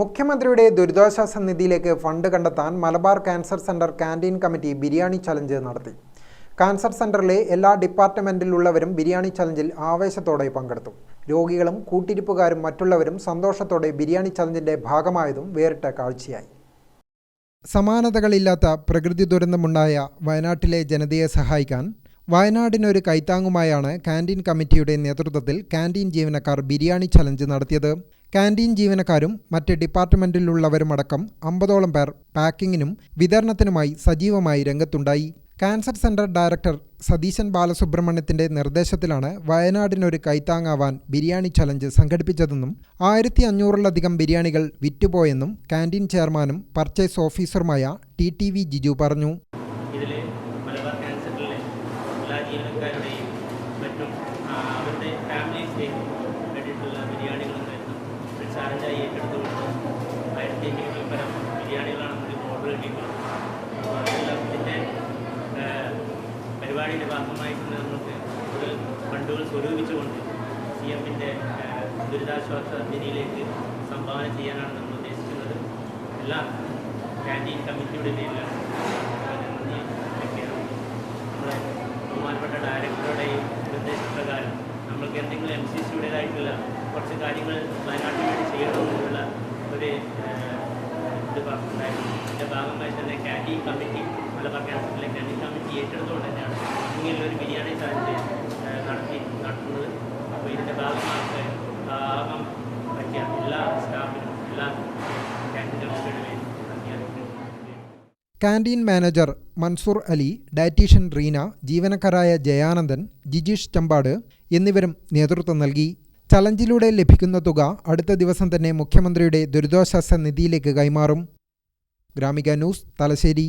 മുഖ്യമന്ത്രിയുടെ ദുരിതാശ്വാസ നിധിയിലേക്ക് ഫണ്ട് കണ്ടെത്താൻ Malabar cancer centre canteen committee biryani challenge നടത്തി. കാൻസർ സെന്ററിലെ എല്ലാ ഡിപ്പാർട്ട്മെന്റിലുള്ളവരും ബിരിയാണി ചലഞ്ചിൽ ആവേശത്തോടെ പങ്കെടുത്തു. രോഗികളും കൂട്ടിരിപ്പുകാരും മറ്റുള്ളവരും സന്തോഷത്തോടെ ബിരിയാണി ചലഞ്ചിന്റെ ഭാഗമായതും വേറിട്ട കാഴ്ചയായി. സമാനതകളില്ലാത്ത പ്രകൃതി ദുരന്തമുണ്ടായ വയനാട്ടിലെ ജനതയെ സഹായിക്കാൻ വയനാടിനൊരു കൈത്താങ്ങുമായാണ് കാന്റീൻ കമ്മിറ്റിയുടെ നേതൃത്വത്തിൽ കാന്റീൻ ജീവനക്കാർ ബിരിയാണി ചലഞ്ച് നടത്തിയത്. കാന്റീൻ ജീവനക്കാരും മറ്റ് ഡിപ്പാർട്ട്മെന്റിലുള്ളവരുമടക്കം അമ്പതോളം പേർ പാക്കിങ്ങിനും വിതരണത്തിനുമായി സജീവമായി രംഗത്തുണ്ടായി. കാൻസർ സെന്റർ ഡയറക്ടർ സതീശൻ ബാലസുബ്രഹ്മണ്യത്തിന്റെ നിർദ്ദേശത്തിലാണ് വയനാടിനൊരു കൈത്താങ്ങാവാൻ ബിരിയാണി ചലഞ്ച് സംഘടിപ്പിച്ചതെന്നും ആയിരത്തി അഞ്ഞൂറിലധികം ബിരിയാണികൾ വിറ്റുപോയെന്നും കാന്റീൻ ചെയർമാനും പർച്ചേസ് ഓഫീസറുമായ ടി ടി വി ജിജു പറഞ്ഞു. മലബാർ എല്ലാ ജീവനക്കാരുടെയും മറ്റും അവരുടെ ഫാമിലീസിലേക്ക് വേണ്ടിയിട്ടുള്ള ബിരിയാണികളും ഒരു ചാലഞ്ചായി ഏറ്റെടുത്തുകൊണ്ട് ആയിരത്തി അഞ്ഞൂറിൽ പരം ബിരിയാണികളാണ് നമ്മൾ ഓർഡർ കിട്ടിയിട്ടുള്ളത് അപ്പോൾ അതെല്ലാം ഇതിന്റെ പരിപാടിയുടെ ഭാഗമായിട്ട് നമുക്ക് കൂടുതൽ ഫണ്ടുകൾ സ്വരൂപിച്ചുകൊണ്ട് സി എമ്മിന്റെ ദുരിതാശ്വാസ നിധിയിലേക്ക് സംഭാവന ചെയ്യാനാണ് നമ്മൾ ഉദ്ദേശിക്കുന്നത്. എല്ലാം ക്യാന്റീൻ കമ്മിറ്റിയുടെ പേരിലാണ്. എന്തെങ്കിലും എം സി സിയുടേതായിട്ടുള്ള കുറച്ച് കാര്യങ്ങൾ വയനാട്ടിൽ വേണ്ടി ചെയ്യണമെന്നുള്ള ഒരു ഇത് പറഞ്ഞിട്ടുണ്ടായിരുന്നു. ഇതിന്റെ ഭാഗമായി തന്നെ ക്യാന്റീൻ കമ്മിറ്റി മലബാർ ക്യാൻസറിലെ ക്യാന്റീൻ കമ്മിറ്റി ഏറ്റെടുത്തുകൊണ്ട് തന്നെയാണ് ഇങ്ങനെയുള്ളൊരു ബിരിയാണി ചാലഞ്ച് ഏഹ്, നടത്തി നടത്തുന്നത് അപ്പോൾ ഇതിന്റെ ഭാഗമായിട്ട് ആകാൻ പറ്റിയ എല്ലാ സ്റ്റാഫിനും എല്ലാ ക്യാന്റീൻ കമ്മിറ്റിയുടെ പേരിൽ നന്ദി അറിയിക്കുന്നു canteen manager Mansoor Ali dietitian Reena ജീവനക്കാരായ Jayanandan Jijeesh Champad എന്നിവരും നേതൃത്വം നൽകി. ചലഞ്ചിലൂടെ ലഭിക്കുന്ന തുക അടുത്ത ദിവസം തന്നെ മുഖ്യമന്ത്രിയുടെ ദുരിതാശ്വാസ നിധിയിലേക്ക് കൈമാറും. ഗ്രാമിക ന്യൂസ് തലശ്ശേരി.